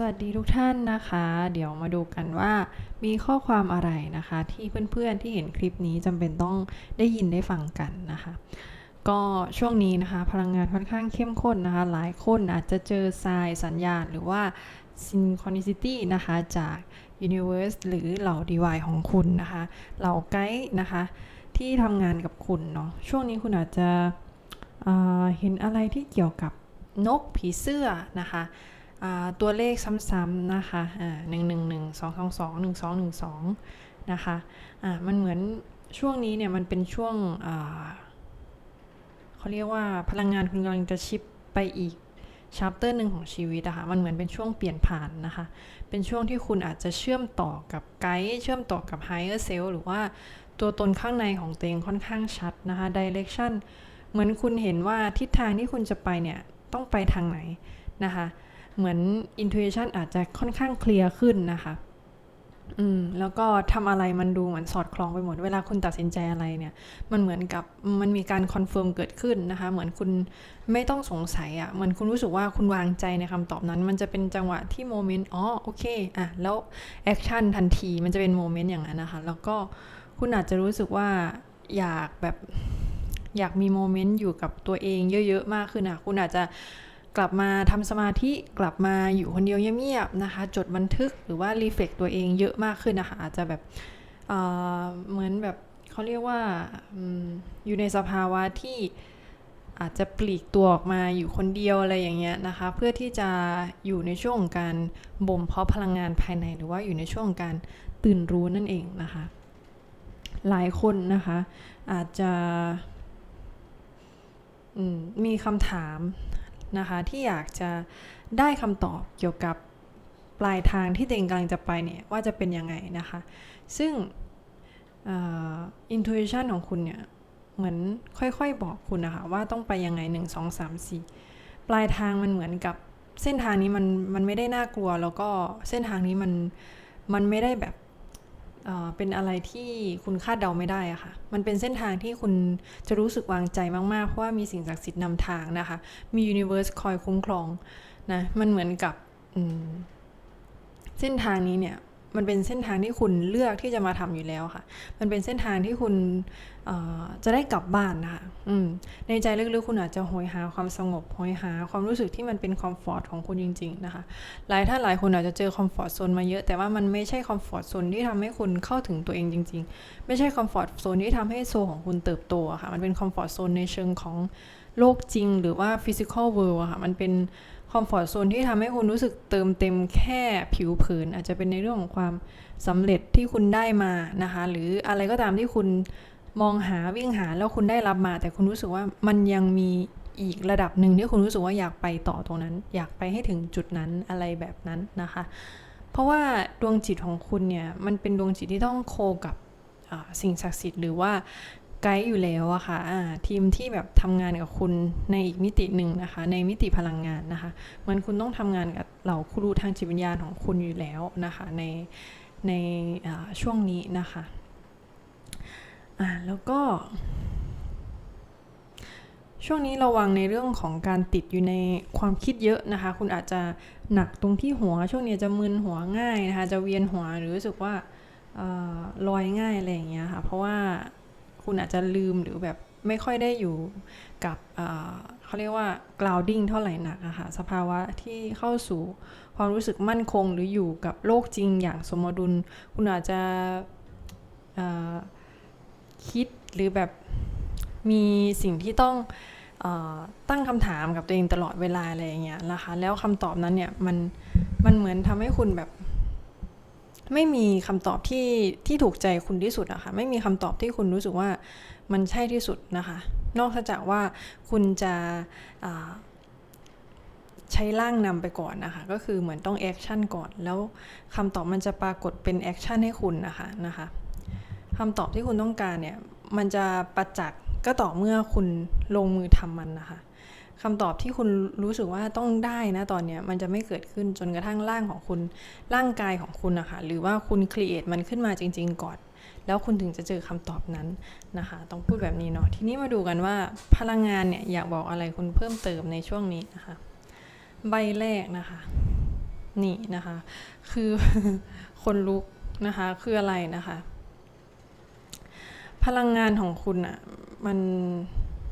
สวัสดีทุกท่านนะคะ เดี๋ยวมาดูกันว่ามีข้อความอะไรนะคะ ที่เพื่อนๆที่เห็นคลิปนี้จำเป็นต้องได้ยินได้ฟังกันนะคะ ก็ช่วงนี้นะคะ พลังงานค่อนข้างเข้มข้นนะคะ หลายคนอาจจะเจอทรายสัญญาณหรือว่า synchronicity นะคะจาก universe หรือเหล่า DY ของคุณนะคะ เหล่าไกด์นะคะ ที่ทำงานกับคุณเนาะช่วงนี้คุณอาจจะเเห็นอะไรที่เกี่ยวกับนกผีเสื้อนะคะ ตัวเลขซ้ำๆนะคะหนึ่งหนึ่งหนึ่งสองสองสองหนึ่งสองหนึ่งสองนะคะมันเหมือนช่วงนี้เนี่ยมันเป็นช่วงเขาเรียกว่าพลังงานคุณกำลังจะชิปไปอีกชัปเตอร์หนึ่งของชีวิตอะคะมันเหมือนเป็นช่วงเปลี่ยนผ่านนะคะ เป็นช่วงที่คุณอาจจะเชื่อมต่อกับไกด์เชื่อมต่อกับ higher self หรือว่าตัวตนข้างในของตัวเองค่อนข้างชัดนะคะ direction เหมือนคุณเห็นว่าทิศทางที่คุณจะไปเนี่ย ต้องไปทางไหนนะคะ เหมือน intuition อาจจะค่อนข้างเคลียร์ขึ้นนะคะอืมแล้วก็ทำอะไรมันดูเหมือนสอดคล้องไปหมด เวลาคุณตัดสินใจอะไรเนี่ย มันเหมือนกับมันมีการคอนเฟิร์มเกิดขึ้นนะคะ เหมือนคุณไม่ต้องสงสัยอะ่ะเหมือนคุณรู้สึกว่าคุณวางใจในคำตอบนั้น มันจะเป็นจังหวะที่โมเมนต์อ๋อโอเคอะแล้วแอคชั่นทันทีมันจะเป็นโมเมนต์อย่างนั้นนะคะ แล้วก็คุณอาจจะรู้สึกว่าอยากแบบอยากมีโมเมนต์อยู่กับตัวเองเยอะ ๆ มากขึ้นอะคุณอาจจะ กลับมาทำสมาธิกลับมาอยู่คนเดียวเงียบๆนะคะ จดบันทึกหรือว่ารีเฟกตัวเองเยอะมากขึ้นนะคะ อาจจะแบบเเหมือนแบบเขาเรียกว่าอยู่ในสภาวะที่อาจจะปลีกตัวออกมาอยู่คนเดียวอะไรอย่างเงี้ยนะคะ เพื่อที่จะอยู่ในช่วงของการบ่มเพาะพลังงานภายใน หรือว่าอยู่ในช่วงของการตื่นรู้นั่นเองนะคะ หลายคนนะคะอาจจะมมีคำถาม นะคะที่อยากจะได้คำตอบเกี่ยวกับปลายทางที่ตัวเองกำลังจะไปเนี่ยว่าจะเป็นยังไงนะคะ ซึ่งอินทูอิชันของคุณเนี่ยเหมือนค่อยๆบอกคุณนะคะว่าต้องไปยังไง 1 2 3 4 ปลายทางมันเหมือนกับเส้นทางนี้มันมันไม่ได้น่ากลัว แล้วก็เส้นทางนี้มันมันไม่ได้แบบ เป็นอะไรที่คุณคาดเดาไม่ได้อะค่ะ มันเป็นเส้นทางที่คุณจะรู้สึกวางใจมาก ๆ เพราะว่ามีสิ่งศักดิ์สิทธิ์นำทางนะคะ มียูนิเวอร์สคอยคุ้มครองนะ มันเหมือนกับเส้นทางนี้เนี่ย มันเป็นเส้นทางที่คุณเลือกที่จะมาทำอยู่แล้วค่ะ มันเป็นเส้นทางที่คุณจะได้กลับบ้านนะคะในใจลึกๆคุณอาจจะโหยหาความสงบโหยหาความรู้สึกที่มันเป็นคอมฟอร์ตของคุณจริง ๆ นะคะ หลายท่านหลายคนอาจจะเจอคอมฟอร์ตโซนมาเยอะ แต่ว่ามันไม่ใช่คอมฟอร์ตโซนที่ทำให้คุณเข้าถึงตัวเองจริง ๆ ไม่ใช่คอมฟอร์ตโซนที่ทำให้โซของคุณเติบโตค่ะ มันเป็นคอมฟอร์ตโซนในเชิงของโลกจริง หรือว่าฟิสิกอลเวิลด์ค่ะ มันเป็น คอมฟอร์ตโซนที่ทำให้คุณรู้สึกเติมเต็มแค่ผิวเผิน อาจจะเป็นในเรื่องของความสำเร็จที่คุณได้มานะคะ หรืออะไรก็ตามที่คุณมองหาวิ่งหาแล้วคุณได้รับมา แต่คุณรู้สึกว่ามันยังมีอีกระดับหนึ่งที่คุณรู้สึกว่าอยากไปต่อตรงนั้น อยากไปให้ถึงจุดนั้นอะไรแบบนั้นนะคะ เพราะว่าดวงจิตของคุณเนี่ยมันเป็นดวงจิตที่ต้องโคกับสิ่งศักดิ์สิทธิ์หรือว่า ไกด์อยู่แล้วอะค่ะอ่าทีมที่แบบทำงานกับคุณในอีกมิติหนึ่งนะคะ ในมิติพลังงานนะคะมือนคุณต้องทำงานกับเหล่าครูทางจิตวิญญาณของคุณอยู่แล้วนะคะ ในในช่วงนี้นะคะอ่าแล้วก็ ช่วงนี้ระวังในเรื่องของการติดอยู่ในความคิดเยอะนะคะ คุณอาจจะหนักตรงที่หัว ช่วงนี้จะมึนหัวง่ายนะคะ จะเวียนหัวหรือรู้สึกว่าลอยง่ายอะไรอย่างเงี้ยค่ะ เพราะว่า คุณอาจจะลืมหรือแบบไม่ค่อยได้อยู่กับเขาเรียกว่า grounding เท่าไหร่หนักอะค่ะสภาวะที่เข้าสู่ความรู้สึกมั่นคงหรืออยู่กับโลกจริงอย่างสมดุล คุณอาจจะคิดหรือแบบมีสิ่งที่ต้องอตั้งคำถามกับตัวเองตลอดเวลาอะไรอย่างเงี้ยนะคะแล้วคำตอบนั้นเนี่ยมันมันเหมือนทำให้คุณแบบ ไม่มีคำตอบที่ที่ถูกใจคุณที่สุดอะคะไม่มีคำตอบที่คุณรู้สึกว่ามันใช่ที่สุดนะคะ นอกจากว่าคุณจะใช้ร่างนำไปก่อนนะคะ ก็คือเหมือนต้องแอคชั่นก่อน แล้วคำตอบมันจะปรากฏเป็นแอคชั่นให้คุณนะคะนะคะคำตอบที่คุณต้องการเนี่ยมันจะประจักษ์ก็ต่อเมื่อคุณลงมือทำมันนะคะ คำตอบที่คุณรู้สึกว่าต้องได้นะตอนเนี้ยมันจะไม่เกิดขึ้นจนกระทั่งร่างของคุณร่างกายของคุณนะคะหรือว่าคุณครีเอทมันขึ้นมาจริง ๆ ก่อน แล้วคุณถึงจะเจอคำตอบนั้นนะคะ ต้องพูดแบบนี้เนาะทีนี้มาดูกันว่าพลังงานเนี่ยอยากบอกอะไรคุณเพิ่มเติมในช่วงนี้นะคะ ใบแรกนะคะ นี่นะคะ คือคนลุกนะคะคืออะไรนะคะ พลังงานของคุณอะมัน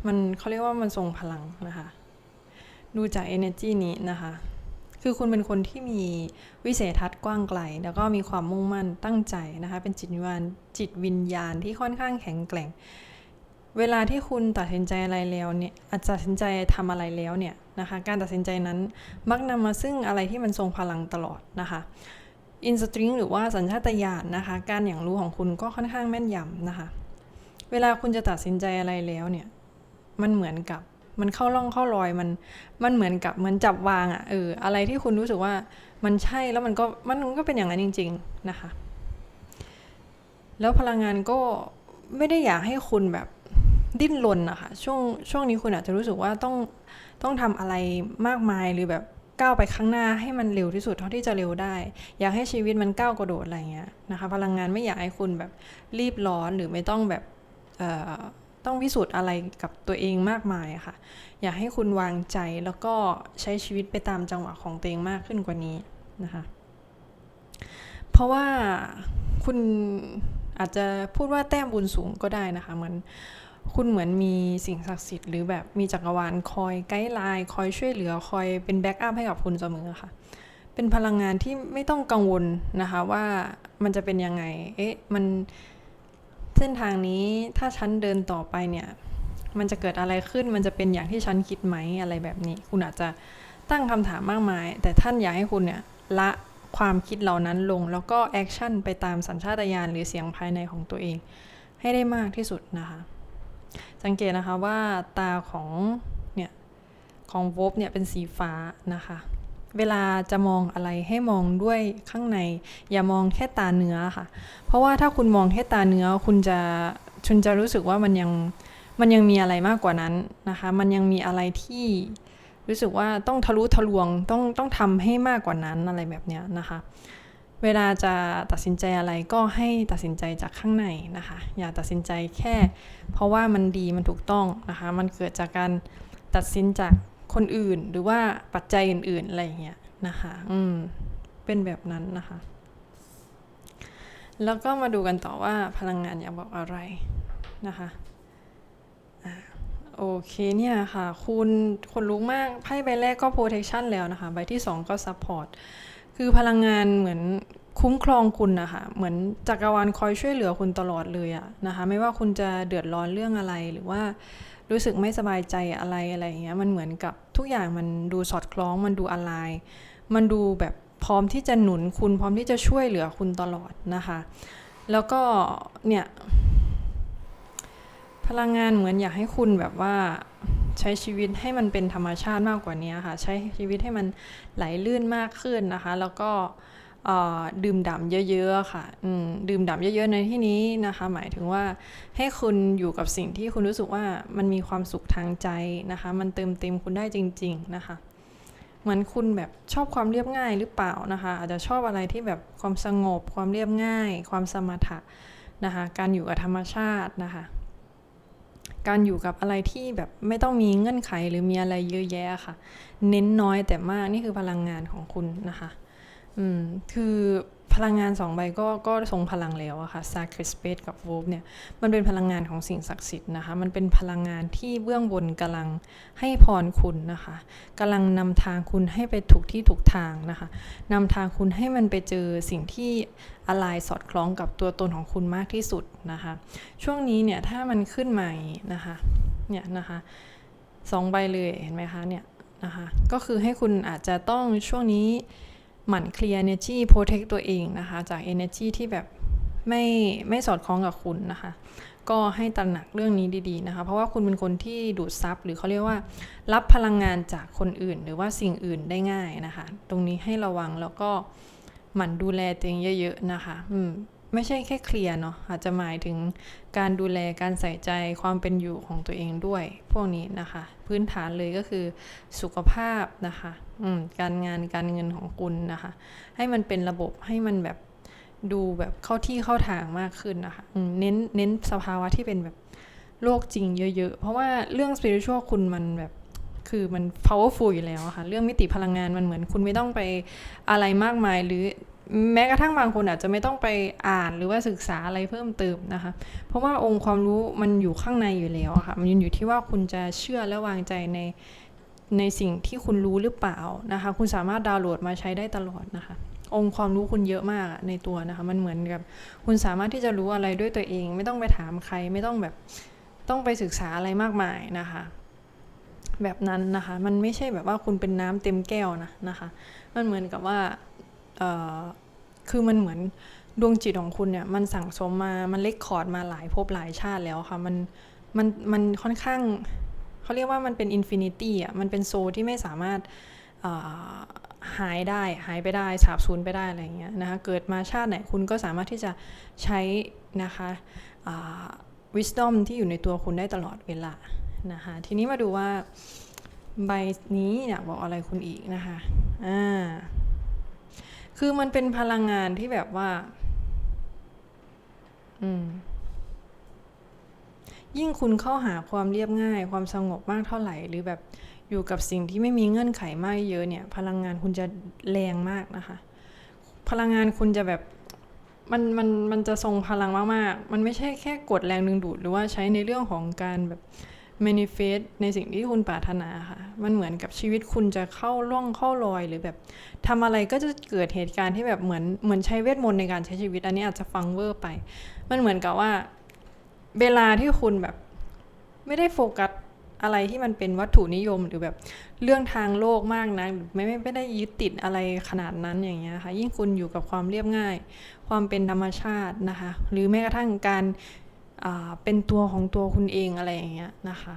มันเขาเรียกว่ามันทรงพลังนะคะ ดูจาก energy นี้นะคะ คือคุณเป็นคนที่มีวิสัยทัศน์กว้างไกล แล้วก็มีความมุ่งมั่นตั้งใจนะคะ เป็นจิตวิญญาณจิตวิญญาณที่ค่อนข้างแข็งแกร่ง เวลาที่คุณตัดสินใจอะไรแล้วเนี่ยอาจจะตัดสินใจทำอะไรแล้วเนี่ยนะคะ การตัดสินใจนั้นมักนำมาซึ่งอะไรที่มันทรงพลังตลอดนะคะอินสตริงหรือว่าสัญชาตญาณนะคะ การอย่างรู้ของคุณก็ค่อนข้างแม่นยำนะคะ เวลาคุณจะตัดสินใจอะไรแล้วเนี่ย มันเหมือนกับ มันเข้าร่องเข้ารอยมัน มันเหมือนกับเหมือนจับวางอะ่ะเอออะไรที่คุณรู้สึกว่ามันใช่แล้วมันก็มันก็เป็นอย่างนั้นจริง ๆนะคะ แล้วพลังงานก็ไม่ได้อยากให้คุณแบบดิ้นรนนะคะช่วงช่วงนี้คุณอาจจะรู้สึกว่าต้องต้องทำอะไรมากมายหรือแบบก้าวไปข้างหน้าให้มันเร็วที่สุดเท่าที่จะเร็วได้ อยากให้ชีวิตมันก้าวกระโดดอะไรเงี้ยนะคะ พลังงานไม่อยากให้คุณแบบรีบร้อนหรือไม่ต้องแบบ ต้องพิสูจน์อะไรกับตัวเองมากมายอะค่ะ อยากให้คุณวางใจแล้วก็ใช้ชีวิตไปตามจังหวะของตัวเองมากขึ้นกว่านี้นะคะ เพราะว่าคุณอาจจะพูดว่าแต้มบุญสูงก็ได้นะคะเหมือนคุณเหมือนมีสิ่งศักดิ์สิทธิ์หรือแบบมีจักรวาลคอยไกด์ไลน์คอยช่วยเหลือคอยเป็นแบ็กอัพให้กับคุณเสมอค่ะ เป็นพลังงานที่ไม่ต้องกังวลนะคะว่ามันจะเป็นยังไง เอ๊ะ มัน เส้นทางนี้ถ้าฉันเดินต่อไปเนี่ย มันจะเกิดอะไรขึ้นมันจะเป็นอย่างที่ฉันคิดไหมอะไรแบบนี้ คุณอาจจะตั้งคำถามมากมาย แต่ท่านอยากให้คุณเนี่ยละความคิดเหล่านั้นลงแล้วก็แอคชั่นไปตามสัญชาตญาณหรือเสียงภายในของตัวเอง ให้ได้มากที่สุดนะคะ สังเกตนะคะว่าตาของเนี่ยของวบเนี่ยเป็นสีฟ้านะคะ เวลาจะมองอะไรให้มองด้วยข้างใน อย่ามองแค่ตาเนื้อค่ะ เพราะว่าถ้าคุณมองแค่ตาเนื้อคุณจะคุณจะรู้สึกว่ามันยังมันยังมีอะไรมากกว่านั้นนะคะ มันยังมีอะไรที่รู้สึกว่าต้องทะลุทะลวงต้องต้องทำให้มากกว่านั้นอะไรแบบเนี้ยนะคะ เวลาจะตัดสินใจอะไรก็ให้ตัดสินใจจากข้างในนะคะ อย่าตัดสินใจแค่ เพราะว่ามันดีมันถูกต้องนะคะ มันเกิดจากการตัดสินจาก คนอื่นหรือว่าปัจจัยอื่น ๆ อะไรอย่างเงี้ยนะคะ อืม เป็นแบบนั้นนะคะ แล้วก็มาดูกันต่อว่าพลังงานอยากบอกอะไรนะคะอ่าโอเคเนี่ยค่ะ คุณคนรู้มากไพ่ใบแรกก็ protection แล้วนะคะ ใบที่ 2 ก็ support คือพลังงานเหมือนคุ้มครองคุณนะคะเหมือนจักรวาลคอยช่วยเหลือคุณตลอดเลยอะนะคะ ไม่ว่าคุณจะเดือดร้อนเรื่องอะไรหรือว่า รู้สึกไม่สบายใจอะไรอะไรอย่างเงี้ยมันเหมือนกับทุกอย่างมันดูสอดคล้องมันดูอะไรมันดูแบบพร้อมที่จะหนุนคุณพร้อมที่จะช่วยเหลือคุณตลอดนะคะ แล้วก็เนี่ยพลังงานเหมือนอยากให้คุณแบบว่าใช้ชีวิตให้มันเป็นธรรมชาติมากกว่านี้ค่ะ ใช้ชีวิตให้มันไหลลื่นมากขึ้นนะคะ แล้วก็ ดื่มด่ำเยอะๆค่ะดื่มด่ำเยอะๆในที่นี้นะคะ หมายถึงว่าให้คุณอยู่กับสิ่งที่คุณรู้สึกว่ามันมีความสุขทางใจนะคะ มันเติมเต็มคุณได้จริง ๆนะคะเหมือนคุณแบบชอบความเรียบง่ายหรือเปล่านะคะ อาจจะชอบอะไรที่แบบความสงบ ความเรียบง่าย ความสมถะนะคะ การอยู่กับธรรมชาตินะคะ การอยู่กับอะไรที่แบบไม่ต้องมีเงื่อนไขหรือมีอะไรเยอะแยะค่ะ เน้นน้อยแต่มากนี่คือพลังงานของคุณนะคะ อืมคือพลังงานสองใบก็ก็ทรงพลังแล้วอะค่ะ Sacred Space กับ Wolf เนี่ยมันเป็นพลังงานของสิ่งศักดิ์สิทธิ์นะคะ มันเป็นพลังงานที่เบื้องบนกำลังให้พรคุณนะคะกำลังนำทางคุณให้ไปถูกที่ถูกทางนะคะนำทางคุณให้มันไปเจอสิ่งที่อะไรสอดคล้องกับตัวตนของคุณมากที่สุดนะคะ ช่วงนี้เนี่ยถ้ามันขึ้นใหม่นะคะเนี่ยนะคะสองใบเลยเห็นไหมคะเนี่ยนะคะก็คือให้คุณอาจจะต้องช่วงนี้ หมั่นเคลียร์ energy protect ตัวเองนะคะ จาก energy ที่แบบไม่ไม่สอดคล้องกับคุณนะคะ ก็ให้ตระหนักเรื่องนี้ดีๆนะคะ เพราะว่าคุณเป็นคนที่ดูดซับหรือเขาเรียกว่า รับพลังงานจากคนอื่น หรือว่าสิ่งอื่นได้ง่ายนะคะ ตรงนี้ให้ระวังแล้วก็หมั่นดูแลตัวเองเยอะ ๆ นะคะ อืม ไม่ใช่แค่เคลียร์เนาะอาจจะหมายถึงการดูแลการใส่ใจความเป็นอยู่ของตัวเองด้วย พวกนี้นะคะ พื้นฐานเลยก็คือสุขภาพนะคะการงานการเงินของคุณนะคะ ให้มันเป็นระบบให้มันแบบดูแบบเข้าที่เข้าทางมากขึ้นนะคะเน้นเน้นสภาวะที่เป็นแบบโลกจริงเยอะ ๆ เพราะว่าเรื่องสปิริตชัลคุณมันแบบคือมัน powerful อยู่แล้วอะค่ะ เรื่องมิติพลังงานมันเหมือนคุณไม่ต้องไปอะไรมากมายหรือ แม้กระทั่งบางคนอาจจะไม่ต้องไปอ่านหรือว่าศึกษาอะไรเพิ่มเติมนะคะ เพราะว่าองค์ความรู้มันอยู่ข้างในอยู่แล้วค่ะ มันอยู่ที่ว่าคุณจะเชื่อและวางใจในในสิ่งที่คุณรู้หรือเปล่านะคะ คุณสามารถดาวน์โหลดมาใช้ได้ตลอดนะคะ องค์ความรู้คุณเยอะมากในตัวนะคะ มันเหมือนกับ คุณสามารถที่จะรู้อะไรด้วยตัวเอง ไม่ต้องไปถามใคร ไม่ต้องแบบต้องไปศึกษาอะไรมากมายนะคะ แบบนั้นนะคะ มันไม่ใช่แบบว่าคุณเป็นน้ำเต็มแก้วนะนะคะ มันเหมือนกับว่า คือมันเหมือนดวงจิตของคุณเนี่ยมันสั่งสมมา มันเล็กคอร์ดมาหลายภพหลายชาติแล้วค่ะ มัน มัน มันค่อนข้าง เขาเรียกว่ามันเป็นอินฟินิตี้อะ มันเป็นโซลที่ไม่สามารถหายได้ หายไปได้ สาบสูญไปได้อะไรอย่างเงี้ยนะคะ เกิดมาชาติไหนคุณก็สามารถที่จะใช้นะคะ wisdom ที่อยู่ในตัวคุณได้ตลอดเวลานะคะ ทีนี้มาดูว่าใบนี้อยากบอกอะไรคุณอีกนะคะ อ่า คือมันเป็นพลังงานที่แบบว่า อืม ยิ่งคุณเข้าหาความเรียบง่าย ความสงบมากเท่าไหร่ หรือแบบอยู่กับสิ่งที่ไม่มีเงื่อนไขมากเยอะเนี่ย พลังงานคุณจะแรงมากนะคะ พลังงานคุณจะแบบมันมันมันจะทรงพลังมากๆ มันไม่ใช่แค่กดแรงดึงดูดหรือว่าใช้ในเรื่องของการแบบ manifest ในสิ่งที่คุณปรารถนาค่ะ มันเหมือนกับชีวิตคุณจะเข้าร่องเข้ารอยหรือแบบทำอะไรก็จะเกิดเหตุการณ์ที่แบบเหมือนเหมือนใช้เวทมนต์ในการใช้ชีวิต อันนี้อาจจะฟังเวอร์ไป มันเหมือนกับว่า เวลาที่คุณแบบ ไม่ได้โฟกัสอะไรที่มันเป็นวัตถุนิยมหรือแบบเรื่องทางโลกมากนะหรือไม่ไม่ไม่ได้ยึดติดอะไรขนาดนั้นอย่างเงี้ยค่ะ ยิ่งคุณอยู่กับความเรียบง่าย ความเป็นธรรมชาตินะคะ หรือแม้กระทั่งการ เป็นตัวของตัวคุณเองอะไรอย่างเงี้ยนะคะ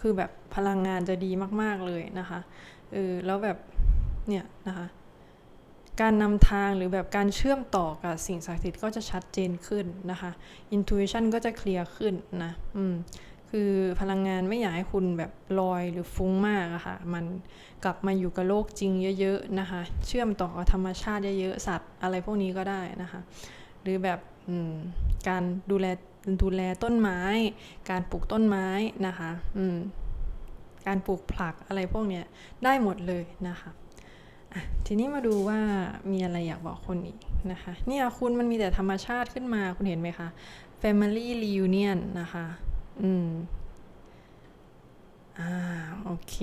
คือแบบพลังงานจะดีมาก ๆ เลยนะคะเออแล้วแบบเนี่ยนะคะ การนำทางหรือแบบการเชื่อมต่อกับสิ่งศักดิ์สิทธิ์ก็จะชัดเจนขึ้นนะคะ intuition ก็จะเคลียร์ขึ้นนะอืมคือพลังงานไม่อยากให้คุณแบบลอยหรือฟุ้งมากอะค่ะ มันกลับมาอยู่กับโลกจริงเยอะ ๆ นะคะ เชื่อมต่อกับธรรมชาติเยอะ ๆ สัตว์อะไรพวกนี้ก็ได้นะคะ หรือแบบ การดูแลดูแลต้นไม้ การปลูกต้นไม้นะคะการปลูกผักอะไรพวกเนี้ยได้หมดเลยนะคะทีนี้มาดูว่ามีอะไรอยากบอกคนอีกนะคะ เนี่ยคุณมันมีแต่ธรรมชาติขึ้นมาคุณเห็นไหมคะ Family Reunion นะคะ อืม อ่า โอเค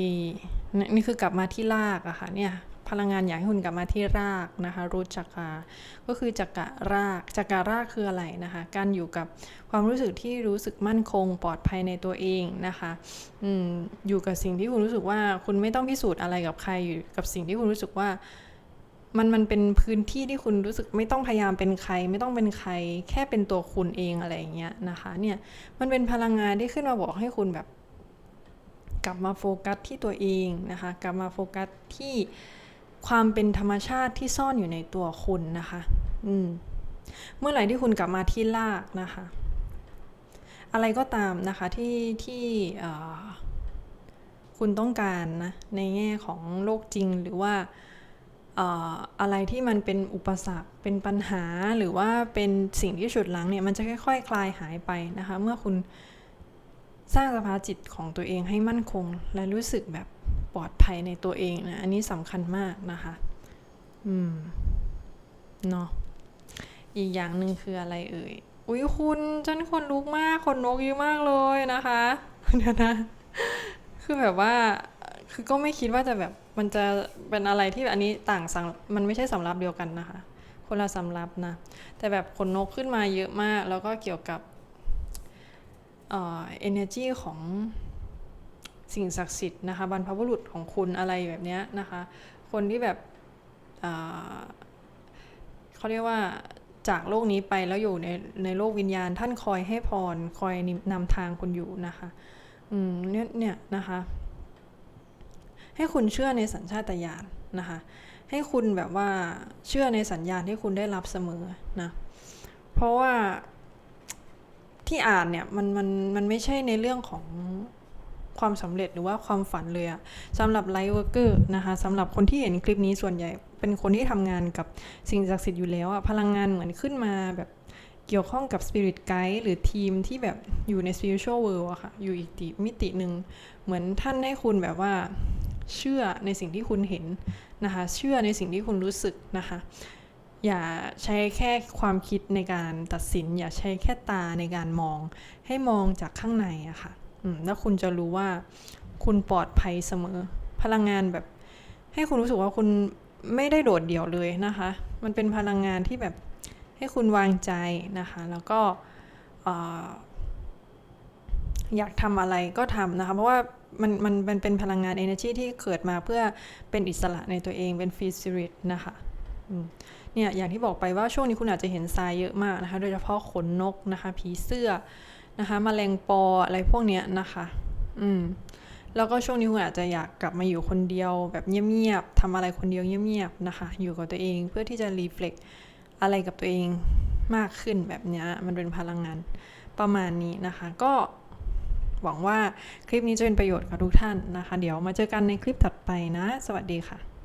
นี่นี่คือกลับมาที่รากอะค่ะ เนี่ย พลังงานอยากให้คุณกลับมาที่รากนะคะรูทจักราก็คือจักระรากจักระรากคืออะไรนะคะ การอยู่กับความรู้สึกที่รู้สึกมั่นคงปลอดภัยในตัวเองนะคะอืมอยู่กับสิ่งที่คุณรู้สึกว่าคุณไม่ต้องพิสูจน์อะไรกับใครอยู่กับสิ่งที่คุณรู้สึกว่ามันมันเป็นพื้นที่ที่คุณรู้สึกไม่ต้องพยายามเป็นใคร ไม่ต้องเป็นใคร แค่เป็นตัวคุณเองอะไรอย่างเงี้ยนะคะเนี่ยมันเป็นพลังงานที่ขึ้นมาบอกให้คุณแบบ กลับมาโฟกัสที่ตัวเองนะคะ กลับมาโฟกัสที่ ความเป็นธรรมชาติที่ซ่อนอยู่ในตัวคุณนะคะ อืม เมื่อไหร่ที่คุณกลับมาที่รากนะคะ อะไรก็ตามนะคะที่ที่คุณต้องการนะในแง่ของโลกจริงหรือว่าอะไรที่มันเป็นอุปสรรคเป็นปัญหาหรือว่าเป็นสิ่งที่ฉุดลังเนี่ยมันจะค่อยๆคลายหายไปนะคะ เมื่อคุณสร้างสภาพจิตของตัวเองให้มั่นคง และรู้สึกแบบ ปลอดภัยในตัวเองนะ อันนี้สำคัญมากนะคะ อืม เนาะ อีกอย่างหนึ่งคืออะไรเอ่ย อุ้ยคุณฉันคนลุกมาก คนนกเยอะมากเลยนะคะ เดี๋ยวนะ คือแบบว่า คือก็ไม่คิดว่าจะแบบ มันจะเป็นอะไรที่แบบอันนี้ต่างสัง มันไม่ใช่สำรับเดียวกันนะคะ คนละสำรับนะ แต่แบบขนนกขึ้นมาเยอะมาก แล้วก็เกี่ยวกับเอ่อ energy ของ สิ่งศักดิ์สิทธิ์นะคะบรรพบุรุษของคุณอะไรแบบนี้นะคะคนที่แบบเอ่อเขาเรียกว่าจากโลกนี้ไปแล้วอยู่ในในโลกวิญญาณ ท่านคอยให้พรคอยนำทางคุณอยู่นะคะอืมเนี่ยเนี่ยนะคะให้คุณเชื่อในสัญชาตญาณนะคะให้คุณแบบว่าเชื่อในสัญญาณที่คุณได้รับเสมอนะเพราะว่าที่อ่านเนี่ยมันมันมันไม่ใช่ในเรื่องของ ความสำเร็จหรือว่าความฝันเลยอะสำหรับไลท์เวอร์กเกอร์นะคะสำหรับคนที่เห็นคลิปนี้ส่วนใหญ่ เป็นคนที่ทำงานกับสิ่งศักดิ์สิทธิ์อยู่แล้วอะพลังงานเหมือนขึ้นมาแบบเกี่ยวข้องกับ Spirit Guide หรือทีมที่แบบอยู่ใน Spiritual World อะค่ะ อยู่อีกติมิติหนึ่ง เหมือนท่านให้คุณแบบว่าเชื่อในสิ่งที่คุณเห็นนะคะ เชื่อในสิ่งที่คุณรู้สึกนะคะ อย่าใช้แค่ความคิดในการตัดสิน อย่าใช้แค่ตาในการมอง ให้มองจากข้างในอะค่ะ แล้วคุณจะรู้ว่าคุณปลอดภัยเสมอ พลังงานแบบ ให้คุณรู้สึกว่าคุณไม่ได้โดดเดี่ยวเลยนะคะ มันเป็นพลังงานที่แบบให้คุณวางใจนะคะ แล้วก็เอ่อยากทำอะไรก็ทำนะคะ เพราะว่ามันมันมันเป็นพลังงาน energy ที่เกิดมาเพื่อเป็นอิสระในตัวเองเป็น free spirit นะคะเนี่ยอย่างที่บอกไปว่าช่วงนี้คุณอาจจะเห็นทรายเยอะมากนะคะ โดยเฉพาะขนนกนะคะ ผีเสื้อ นะคะมแมลงปออะไรพวกเนี้ยนะคะ อืม แล้วก็ช่วงนี้คุณอาจจะอยากกลับมาอยู่คนเดียว แบบเงียบๆทำอะไรคนเดียวเงียบๆนะคะ อยู่กับตัวเองเพื่อที่จะรีเฟล็กอะไรกับตัวเองมากขึ้นแบบเนี้ยมันเป็นพลังงานประมาณนี้นะคะ ก็หวังว่าคลิปนี้จะเป็นประโยชน์กับทุกท่านนะคะ เดี๋ยวมาเจอกันในคลิปถัดไปนะ สวัสดีค่ะ